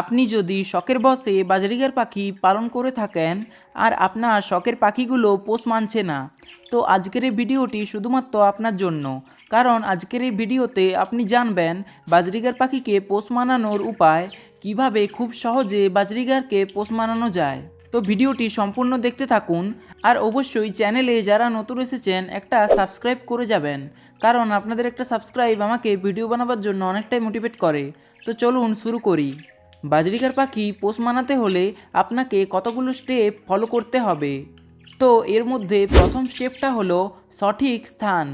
আপনি যদি শখের বসে বাজরিগার পাখি পালন করে থাকেন, আর আপনার শখের পাখিগুলো পোষ মানছে না, তো আজকের এই ভিডিওটি শুধুমাত্র আপনার জন্য। কারণ আজকের এই ভিডিওতে আপনি জানবেন বাজরিগার পাখিকে পোষ মানানোর উপায়, কীভাবে খুব সহজে বাজরিগারকে পোষ মানানো যায়। তো ভিডিওটি সম্পূর্ণ দেখতে থাকুন, আর অবশ্যই চ্যানেলে যারা নতুন এসেছেন, একটা সাবস্ক্রাইব করে যাবেন। কারণ আপনাদের একটা সাবস্ক্রাইব আমাকে ভিডিও বানাবার জন্য অনেকটাই মোটিভেট করে। তো চলুন শুরু করি। বাজরিকার পাখি পোষ মানাতে হলে আপনাকে কতগুলো স্টেপ ফলো করতে হবে? তো এর মধ্যে প্রথম স্টেপটা হলো সঠিক স্থান।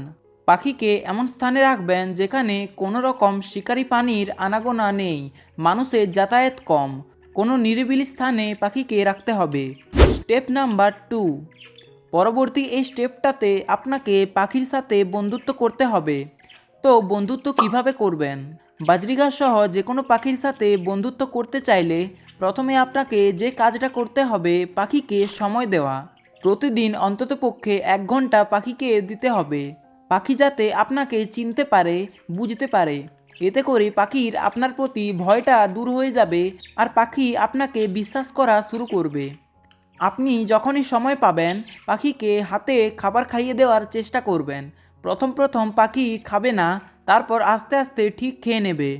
পাখিকে এমন স্থানে রাখবেন যেখানে কোনো রকম শিকারি পানির আনাগোনা নেই মানুষের যাতায়াত কম। কোনো নিরিবিলি স্থানে পাখিকে রাখতে হবে। স্টেপ নাম্বার টু পরবর্তী এই স্টেপটাতে আপনাকে পাখির সাথে বন্ধুত্ব করতে হবে। তো বন্ধুত্ব কীভাবে করবেন? বাজরিগার সহ যে কোনো পাখির সাথে বন্ধুত্ব করতে চাইলে প্রথমে আপনাকে যে কাজটা করতে হবে পাখিকে সময় দেওয়া। প্রতিদিন অন্ততপক্ষে এক ঘণ্টা পাখিকে দিতে হবে। পাখি যাতে আপনাকে চিনতে পারে, বুঝতে পারে। এতে করে পাখির আপনার প্রতি ভয়টা দূর হয়ে যাবে আর পাখি আপনাকে বিশ্বাস করা শুরু করবে। আপনি যখনই সময় পাবেন, পাখিকে হাতে খাবার খাইয়ে দেওয়ার চেষ্টা করবেন। প্রথম প্রথম পাখি খাবে না তারপর আস্তে আস্তে ঠিক খেয়ে নেবে।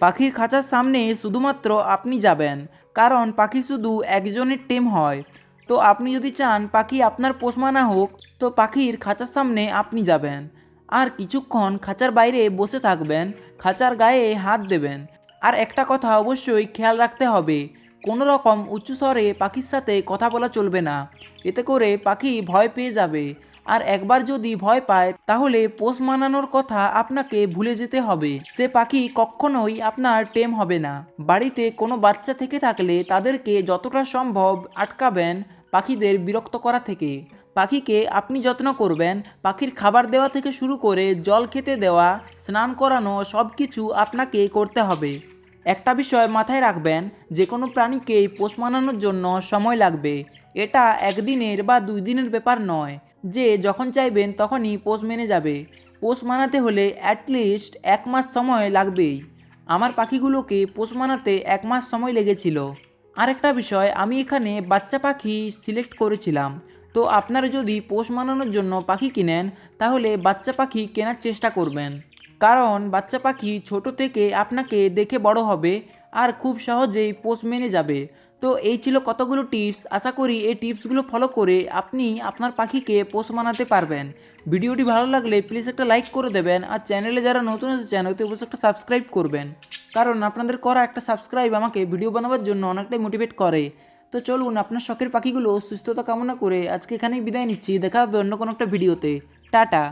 পাখির খাঁচার সামনে শুধুমাত্র আপনি যাবেন, কারণ পাখি শুধু একজনের টিম হয়। তো আপনি যদি চান পাখি আপনার পোষমানা হোক, তো পাখির খাঁচার সামনে আপনি যাবেন। আর কিছুক্ষণ খাঁচার বাইরে বসে থাকবেন, খাঁচার গায়ে হাত দেবেন। আর একটা কথা অবশ্যই খেয়াল রাখতে হবে, কোনো রকম উঁচু স্বরে পাখির সাথে কথা বলা চলবে না। এতে করে পাখি ভয় পেয়ে যাবে। আর একবার যদি ভয় পায়, তাহলে পোষ মানানোর কথা আপনাকে ভুলে যেতে হবে। সে পাখি কখনোই আপনার টেম হবে না। বাড়িতে কোনো বাচ্চা থেকে থাকলে তাদেরকে যতটা সম্ভব আটকাবেন পাখিদের বিরক্ত করা থেকে। পাখিকে আপনি যত্ন করবেন, পাখির খাবার দেওয়া থেকে শুরু করে জল খেতে দেওয়া, স্নান করানো সব কিছু আপনাকে করতে হবে। একটা বিষয় মাথায় রাখবেন যে কোনো প্রাণীকে পোষ মানানোর জন্য সময় লাগবে। এটা একদিনের বা দুই দিনের ব্যাপার নয়। যে যখন চাইবেন তখনই পোষ মেনে যাবে। পোষ মানাতে হলে অ্যাটলিস্ট এক মাস সময় লাগবেই। আমার পাখিগুলোকে পোষ মানাতে এক মাস সময় লেগেছিল। আরেকটা বিষয়, আমি এখানে বাচ্চা পাখি সিলেক্ট করেছিলাম। তো আপনারা যদি পোষ মানানোর জন্য পাখি কিনেন, তাহলে বাচ্চা পাখি কেনার চেষ্টা করবেন। কারণ বাচ্চা পাখি ছোট থেকে আপনাকে দেখে বড় হবে, আর খুব সহজেই পোষ মেনে যাবে। তো এই ছিল কতগুলো টিপস। আশা করি এই টিপসগুলো ফলো করে আপনি আপনার পাখিকে পোষ মানাতে পারবেন। ভিডিওটি ভালো লাগলে প্লিজ একটা লাইক করে দেবেন আর চ্যানেলে যারা নতুন এসেছেন অতি অবশ্যই একটা সাবস্ক্রাইব করবেন। কারণ আপনাদের করা একটা সাবস্ক্রাইব আমাকে ভিডিও বানাবার জন্য অনেকটাই মোটিভেট করে। তো চলুন আপনার শখের পাখিগুলো সুস্থতা কামনা করে আজকে এখানেই বিদায় নিচ্ছি। দেখা হবে অন্য কোনো একটা ভিডিওতে টাটা।